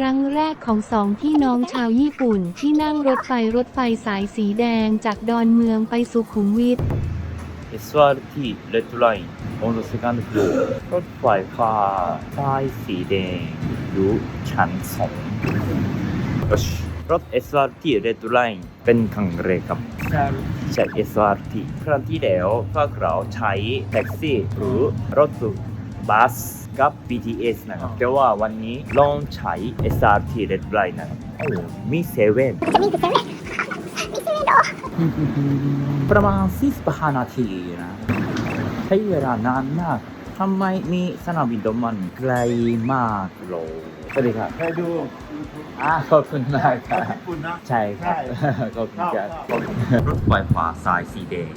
ครั้งแรกของสองพี่น้องชาวญี่ปุ่นที่นั่งรถไฟรถไฟสายสีแดงจากดอนเมืองไปสุขุมวิท SRT Red Line on the second floor รถไฟฟ้าสายสีแดงอยู่ชั้นสองรถ SRT Red Line เป็นขังเรกครับใช้ SRT ครั้งที่แล้วพวกเราใช้แท็กซี่หรือรถบัส กับ BTS นะครับแต่ว่าวันนี้ลองใช้ SRT Red Blind นะครับโอ้มีเซเว่นประมาณ15นาทีนะใช้เวลานานมากทำไมมีสนามบินดอมันไกลมากเลยสวัสดีครับไปดูอ่าขอบคุณมากครับคุณนนะใช่ครับขอบคุณครับรถไฟฟ้าสายสีแดง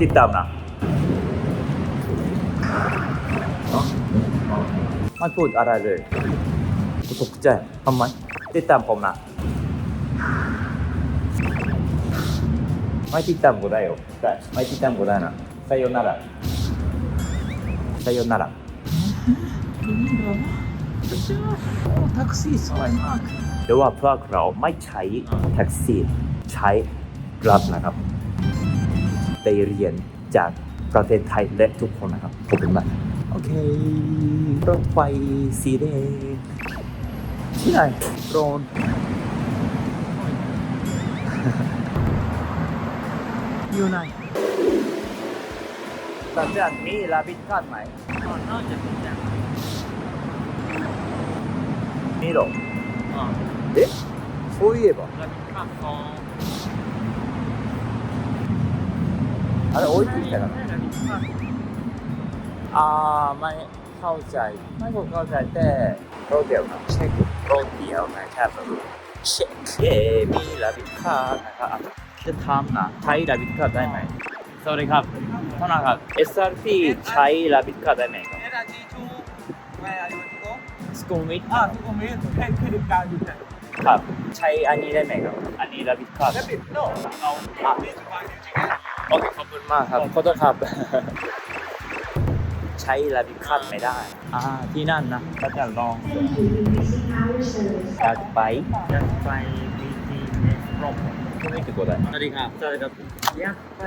ติดตามนะ ไม่พูดอะไรเลยตกใจทำไมติดตามผมนะไม่ติดตามก็ได้よได้ไม่ติดตามก็ได้นะさよならさよなら แท็กซี่สวยมาก แต่ว่าพวกเราไม่ใช้แท็กซี่ใช้กราฟนะครับได้เรียนจากประเทศไทยและทุกคนนะครับขอบคุณมาก โอเครถไฟสีแดงที่ไหนโรน อยู่ไหน สัญญาณมีลาบินคาดไหม อ๋อน่าจะเป็นอย่าง มีหรอ อ๋อ เอ๊ะそういえばแล้วมีข้าวซอง あれ置いてきたかな แล้วมีข้าว อ่าไม่เข้าใจไม่ผมเข้าใจแต่รถเดียวนะเช็ครถเดียวนะครับเช็คเย่มีลาบินคาร์นะครับอะจะทำนะใช้ลาบินคาร์ได้ไหมสวัสดีครับท่านนะครับ SRT ใช้ลาบินคาร์ได้ไหมครับเอราจีทูแวร์ยูทูสกูมิดอ่าทุกคนมีแค่คือดูการอยู่แต่ครับใช้อันนี้ได้ไหมครับ อันนี้ลาบินคาร์แล้วปิดโน่เราอะนี่สบายจริงๆโอเคขอบคุณมากครับขอโทษครับใช้ลาบินคาร์ไม่ได้ อ่าที่นั่นนะก็จะลองอยากไปอยากไป BTS รอบไม่ไม่ถึงก็ได้สวัสดีครับสวัสดีครับอยากไป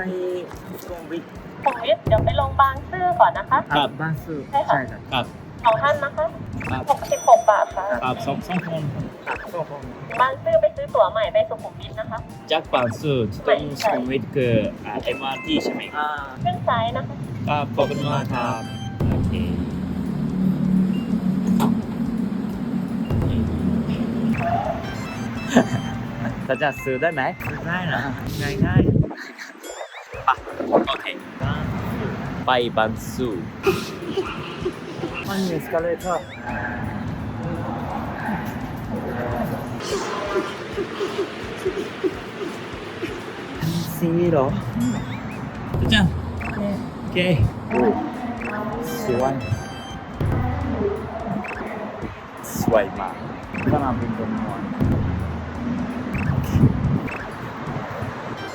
สุขุมวิทสุขุมวิทเดี๋ยวไปลงบางซื่อก่อนนะคะครับบ้านซื้อใช่ค่ะครับครับสองท่านนะคะครับ66บาทค่ะครับสองสองคนครับโซ่ผมบางซื่อไปซื้อตั๋วใหม่ไปสุขุมวิทนะคะ จากบางซื่อตรงสุขุมวิทคืออ่า MRT ใช่ไหมครับอ่าขึ้นซ้ายนะคะครับขอบคุณมากครับ เราจะซื้อได้ไหมได้นะง่ายง่ายโอเคไปบางซื่อมันมีเอสคาเลเตอร์สีเหรอจ้าโอเคสวยสวยมากสนามบินดอนเมือง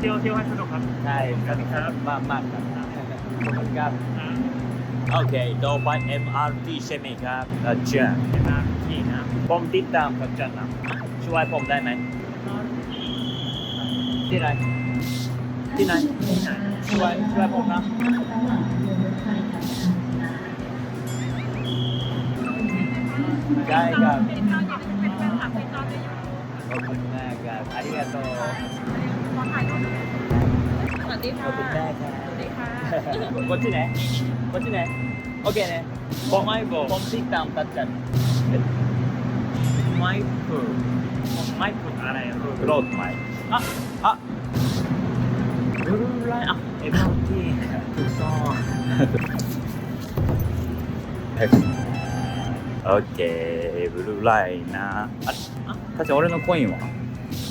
เที่ยวเที่ยวให้สนุกครับ ใช่ครับมากมากครับขอบคุณครับโอเคต่อไป MRT ใช่ไหมครับอาจารย์ MRT นะผมติดตามครับอาจารย์นะช่วยผมได้ไหมที่ไหนที่ไหนช่วยช่วยผมนะได้ครับขอบคุณมากครับอาริりがとう อถ่ายค่อสวัสดีค่ะสวัสดีค่ะคนที่ไหนคนที่ไหนโอเคเนี่ะผมไม่บอกผมติดตามตัดจัดไม่พูดไม่พูดอะไรรถไม่อะอะรู้ไรอะเอ็มที่ถูกต้องオッケー、ブルーラインな。あ、あ、確か俺のコインは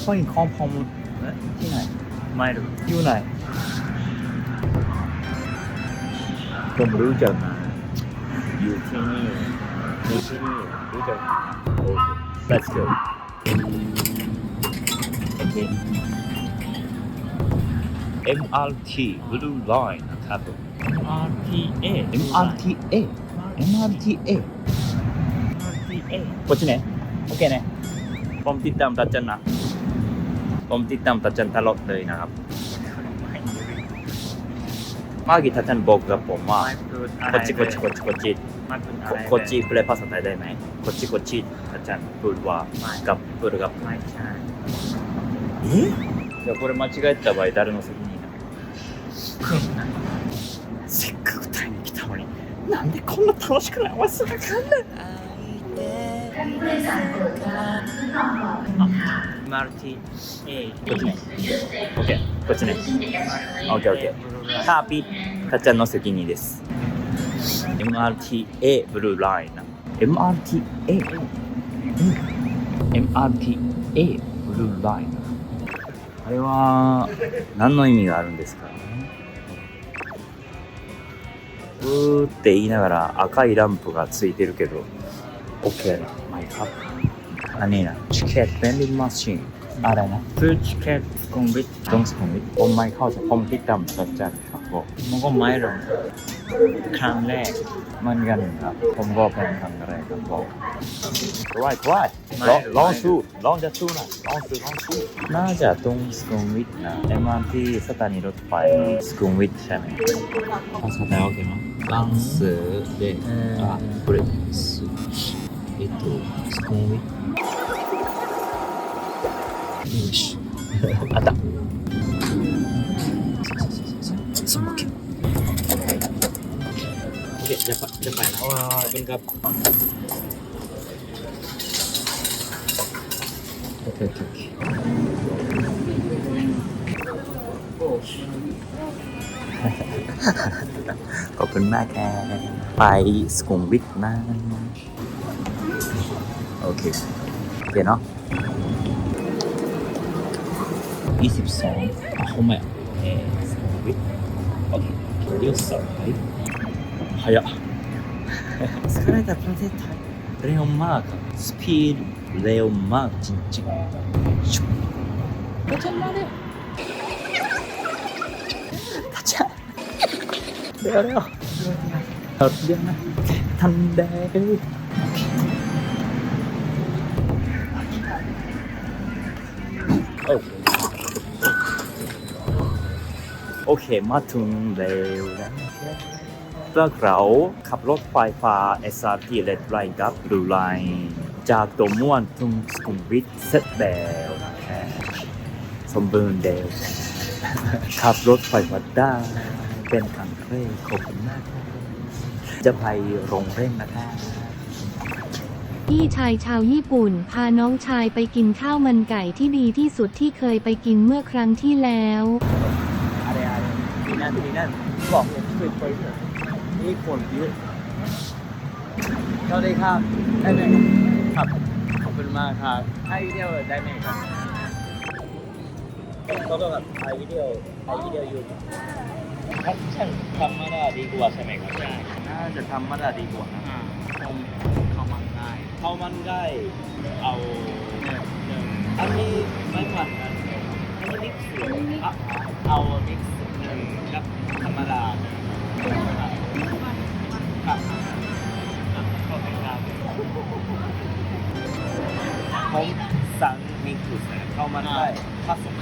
コインカンパン持って 言ってない。マイル、言うない。ผมรู้จักนะอยู่ที่นี่อยู่ที่นี่รู้จักโอเค let's go โอเค MRT Blue Line นะครับผม RTA MRTA MRTA こっちね โอเคねผมติดตามตัดจันนะ ผมติดตามตัดจันตลอดเลยนะครับเมื่อกี้ตัดจันบอกกับผมว่า ไม่พูดอะไร こっちこっちこっちこっち ไม่พูดอะ こ ไร こっちプレーパス与えได้ไหมこっちこっちอาจารย์พูดว่ากับพูดกับ ไม่ใช่ えじゃあこれ間違えた場合誰の責任なのせっかくタイに来たのになんでこんな楽しくないわすがかんない MRTA こっちね。OK こっちね。OKOK カーピー。たっちゃんの責任です。MRTA ブルーライン。な MRTA MRTA ブルーライン。あれは何の意味があるんですかうーって言いながら赤いランプがついてるけど OK マイカップ อันนี้นะชิคเกต vending machine อะไรนะซื้อ ticket กงวิทกงสงวิทผมไม่เข้าใจผมพิกรรมสนใจครับผมมันก็ไม่หรอกครั้งแรกมันกันครับ ผมก็เป็นครั้งแรกครับผมว่ายว่ายลองลองสู้ลองจะสู้นะลองสู้ลองสู้น่าจะต้องสกุลวิทนะเอ็มอาร์ทีสถานีรถไฟสกุลวิทใช่ไหมภาษาไทยโอเคไหมลังเสือเดอะบริเวณสุดอิตุสกุลวิท あったその OK โอเคจะไปจะไปแล้วขอบคุณครับโอเคโอเคโอเคขอบคุณมากครับไปสกุลวิทนะโอเค っけな。22ほんまや。えー、OK。13、はい。早っ。疲れたプロテタイ。レオンマーカ。スピード。レオンマーカー。チンチン。シュッ。立ち上がれ。立ち上。やれ。よ。立ち上がれ。立ち上が。 โอเคโอเคมาถึงแล้วนะพวกเราขับรถไฟฟ้า SRT Red Line กับ Blue Line จากตัวม่วนถึงสกุลวิทเสร็จแล้วนะสมบูรณ์แล้วขับรถไฟฟ้าได้เป็นครั้งแรกขอบคุณมาก จะไปโรงเร่งนะครับ พี่ชายชาวญี่ปุ่น พาน้องชายไปกินข้าวมันไก่ที่ดีที่สุดที่เคยไปกินเมื่อครั้งที่แล้วอะไรอะไรที่นั่นที่นั่นบอกเคยไปเนี่ยนี่คนเยอะสวัสดีครับ ได้ไหมครับ ขอบคุณมากครับถ่ายวิดีโอได้ไหมครับก็ต้องแบบถ่ายวิดีโอถ่ายวิดีโออยู่ทัชชั่นธรรมดาดีกว่าใช่ไหมครับใช่น่าจะธรรมดาดีกว่านะผม ข้ามันไก่ข้ามันไก่เอาหนึ่งอันนี้ไม่เหมือนกันอันนี้มิกซ์อะเอามิกซ์หนึ่งกับธรรมดาครับขอบคุณครับผมสั่งมิกซ์ข้ามันไก่ผสม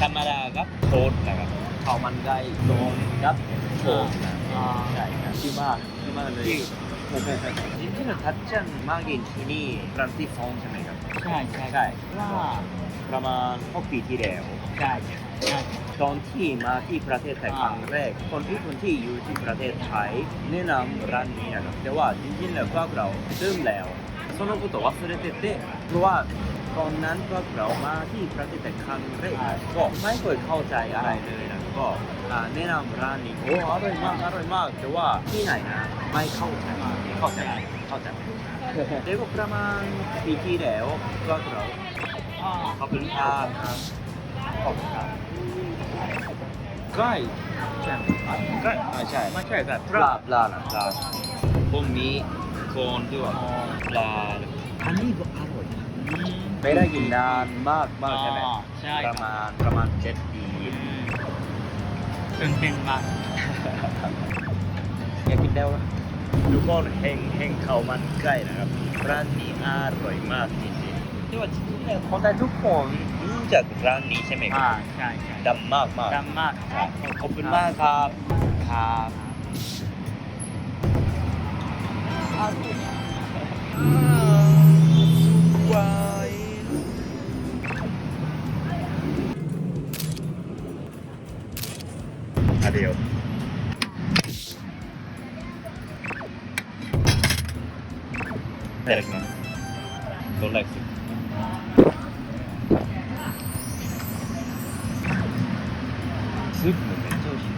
ธรรมดากับโทษนะครับข้ามันไก่รวมกับโทษนะใช่ครับที่มากที่มากเลยจริงๆ ทัดจันมากินที่นี่ครั้งที่สองใช่ไหมครับ ใช่ใช่ใช่ว่าประมาณหกปีที่แล้วใช่ใช่ตอนที่มาที่ประเทศไทยครั้งแรก คนที่คนที่อยู่ที่ประเทศไทยแนะนำร้านนี้นะครับแต่ว่าจริงๆแล้วพวกเราลืมแล้ว そのこと忘れててเพราะว่า ตอนนั้นพวกเรามาที่ประเทศไทยครั้งแรกก็ไม่เคยเข้าใจอะไรเลยนะก็อ่าแนะนำร้านนี้โอ้อร่อยมากอร่อยมากแต่ว่าที่ไหนนะไม่เข้าใจเข้าใจ เข้าใจแต่ก็ประมาณปีที่แล้วพวกเราขอบคุณครับขอบคุณครับใกล้ใช่ใกล้อ่าใช่ไม่ใช่แต่ปลาปลานะปลาพวกนี้โคนด้วยปลาอันนี้ก็อร่อยนะไม่ได้กินนานมากมากใช่ไหมใช่ประมาณประมาณเจ็ดปีตื่นเต้นมากอยากกินแล้วนะ ทุกคนเฮงเฮงข้าวมันไก่นะครับร้านนี้อร่อยมากจริงที่ว่าคนไทยทุกคนรู้จักร้านนี้ใช่ไหมๆครัอ่าบใช่ใช่ดังมากมากดังมากครับขอบคุณมากครับครับวายอะเดียว ただきます。どんなやつ？スープもめっちゃ美味しい。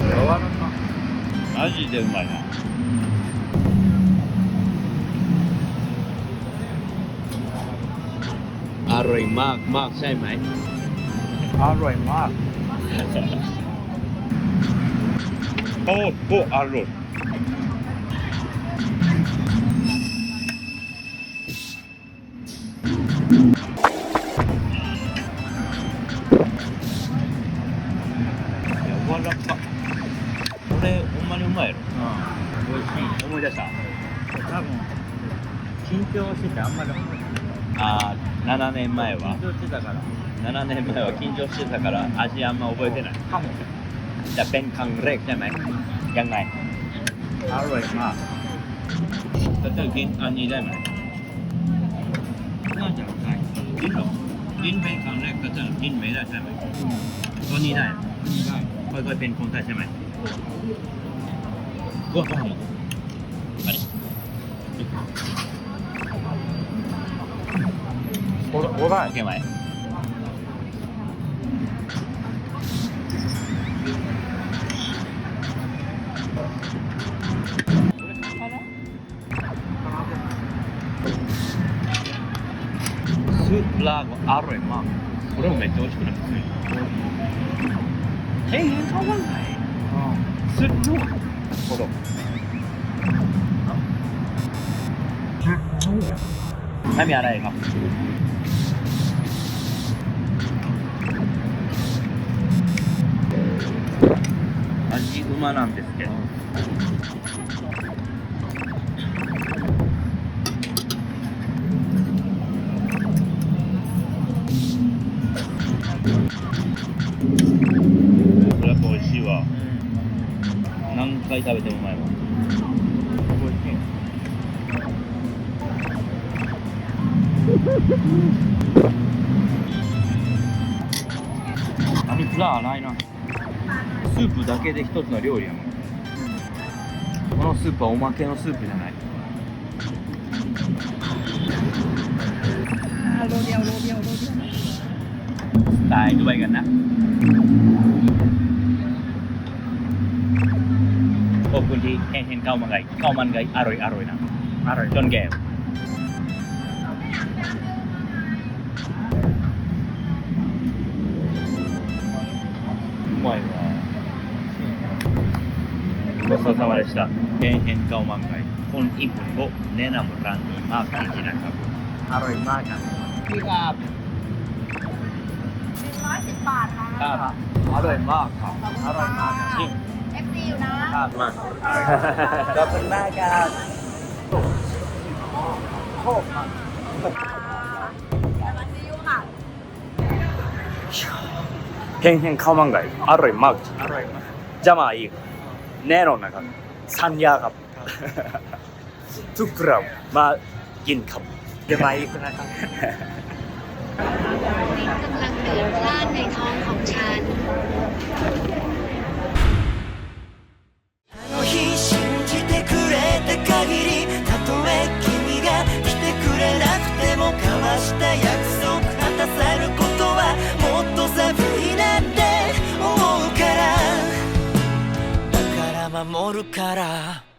柔らか。マジでうまいな。 ร่อยมากมากใช่ไหม อร่อยมากโอ้โหอร่อย 柔らかこれほんまにうまいやろ美味しい思い出した多分緊張しててあんまりあ あ7年前は緊張してたから7年前は緊張してたから味あんま覚えてないかも จะเป็นครั้งแรกใช่ไหมยังไง อร่อยมาก ก็จะกินอันนี้ได้ไหม น่าจะได้ กินหรอกินเป็นครั้งแรกก็จะกินไม่ได้ใช่ไหมตัวนี้ได้ ได้ ค่อยๆเป็นคนไทยใช่ไหมご飯もあれ What, what about? Okay, mate. Soup lag arroy mak. これもめっちゃ美味しくない普通に。え、変わんない。スープの。ほど。ไม่มีอะไรครับ 味うまなんですけど。これやっぱ美味しいわ。何回食べてもうまいわ。あみつら荒いな。スープだけで一つの料理やもんこのスープはおまけのスープじゃないสไตล์ด้วยกันนะขอบคุณที่เห็นเห็นข้าวมันไก่ข้าวมันไก่อร่อยอร่อยนะ อร่อย จนแก้ そうさまでしたเห็นเห็นข้าวมันไก่คนญี่ปุ่นก็แนะนำร้านนี้มากจริงๆนะครับ อร่อยมากครับ พี่ครับ ร้อยสิบบาทค่ะ ครับอร่อยมากครับ อร่อยมากครับ จริง เอฟซีอยู่นะ ครับมากขอบคุณมากครับ โคตรมาก แต่มันซีอิ๊วค่ะ เฮงเฮงข้าวมันไก่อร่อยมาก อร่อยมาก จะมาอีก แน่นอนนะครับ สัญญาครับ ทุกครั้งมากินครับจะไปคุณนะครับลิ้นกำลังเดือดพล่านในท้องของฉัน 守るから。